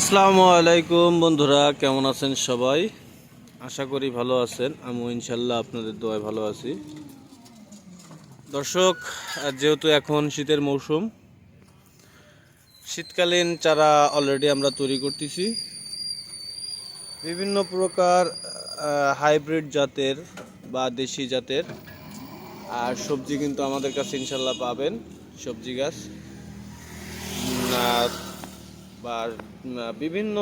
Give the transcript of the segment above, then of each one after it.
আসসালামু আলাইকুম বন্ধুরা, কেমন আছেন সবাই? আশা করি ভালো আছেন আমি ইনশাল্লাহ আপনাদের দোয়ায় ভালো আছি। দর্শক যেহেতু এখন শীতের মৌসুম, শীতকালীন চারা অলরেডি আমরা তৈরি করতেছি। বিভিন্ন প্রকার হাইব্রিড জাতের বা দেশি জাতের, আর সবজি কিন্তু আমাদের কাছে ইনশাল্লাহ পাবেন, সবজি গাছ। বা বিভিন্ন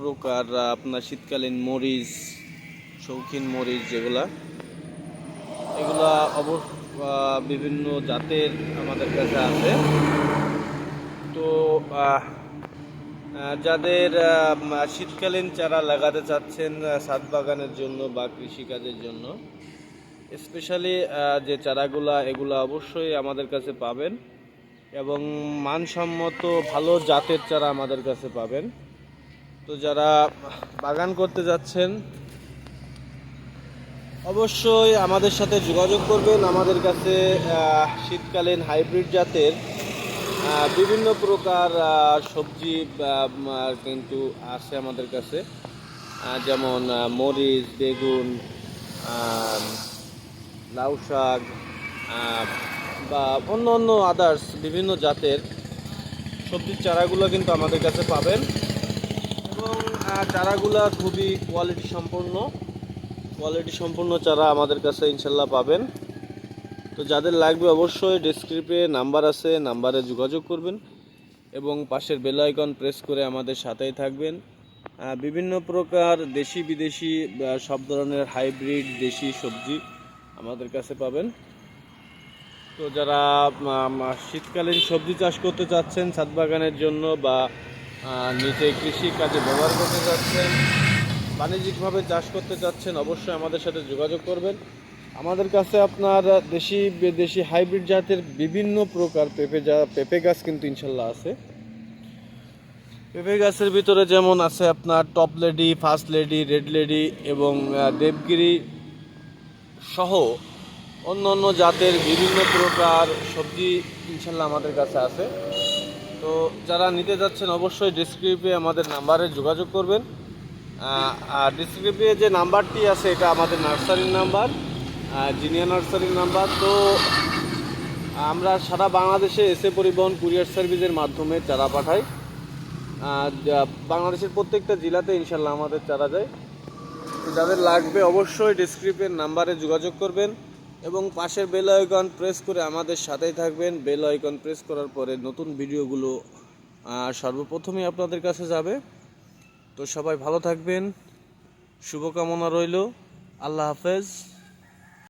প্রকার আপনার শীতকালীন মরিচ, শৌখিন মরিচ যেগুলা, এগুলা অব বিভিন্ন জাতের আমাদের কাছে আছে। তো যাদের শীতকালীন চারা লাগাতে চাচ্ছেন ছাদ বাগানের জন্য বা কৃষিকাজের জন্য, স্পেশালি যে চারাগুলা, এগুলা অবশ্যই আমাদের কাছে পাবেন। এবং মানসম্মত ভালো জাতের চারা আমাদের কাছে পাবেন। তো যারা বাগান করতে যাচ্ছেন, অবশ্যই আমাদের সাথে যোগাযোগ করবেন। আমাদের কাছে শীতকালীন হাইব্রিড জাতের বিভিন্ন প্রকার সবজি কিন্তু আছে আমাদের কাছে। যেমন মরিচ, বেগুন লাউ শাক বা অন্য অন্য আদার্স বিভিন্ন জাতের সবজির চারাগুলো কিন্তু আমাদের কাছে পাবেন। এবং চারাগুলো খুবই কোয়ালিটি সম্পন্ন। কোয়ালিটি সম্পন্ন চারা আমাদের কাছে ইনশাল্লাহ পাবেন। তো যাদের লাগবে অবশ্যই ডেসক্রিপে নাম্বার আছে, নাম্বারে যোগাযোগ করবেন। এবং পাশের বেল আইকন প্রেস করে আমাদের সাথেই থাকবেন। বিভিন্ন প্রকার দেশি বিদেশি সব ধরনের হাইব্রিড দেশি সবজি আমাদের কাছে পাবেন। তো যারা শীতকালীন সবজি চাষ করতে চাচ্ছেন ছাদ বাগানের জন্য বা নিজে কৃষি কাজে ব্যবহার করতে চাচ্ছেন, বাণিজ্যিকভাবে চাষ করতে চাচ্ছেন, অবশ্যই আমাদের সাথে যোগাযোগ করবেন। আমাদের কাছে আপনার দেশি দেশি হাইব্রিড জাতের বিভিন্ন প্রকার পেঁপে যা পেঁপে গাছ কিন্তু ইনশাল্লাহ আছে। পেঁপে গাছের ভিতরে যেমন আছে আপনার top lady, first lady, red lady এবং দেবগিরি সহ অন্য অন্য জাতের বিভিন্ন প্রকার সবজি ইনশাল্লাহ আমাদের কাছে আছে। তো যারা নিতে যাচ্ছেন অবশ্যই ডিসক্রিপে আমাদের নাম্বারে যোগাযোগ করবেন। আর ডিসক্রিপে যে নাম্বারটি আছে, এটা আমাদের নার্সারির নাম্বার জিনিয়া নার্সারির নাম্বার। তো আমরা সারা বাংলাদেশে এসে পরিবহন, কুরিয়ার সার্ভিসের মাধ্যমে চারা পাঠাই। বাংলাদেশের প্রত্যেকটা জেলাতে ইনশাল্লাহ আমাদের চারা যায়। যাদের লাগবে অবশ্যই ডিসক্রিপের নাম্বারে যোগাযোগ করবেন। এবং পাশের বেল আইকন প্রেস করে আমাদের সাথেই থাকবেন। বেল আইকন প্রেস করার পরে নতুন ভিডিওগুলো সর্বপ্রথমেই সর্বপ্রথমে আপনাদের কাছে যাবে। তো সবাই ভালো থাকবেন, শুভকামনা রইল। আল্লাহ হাফেজ।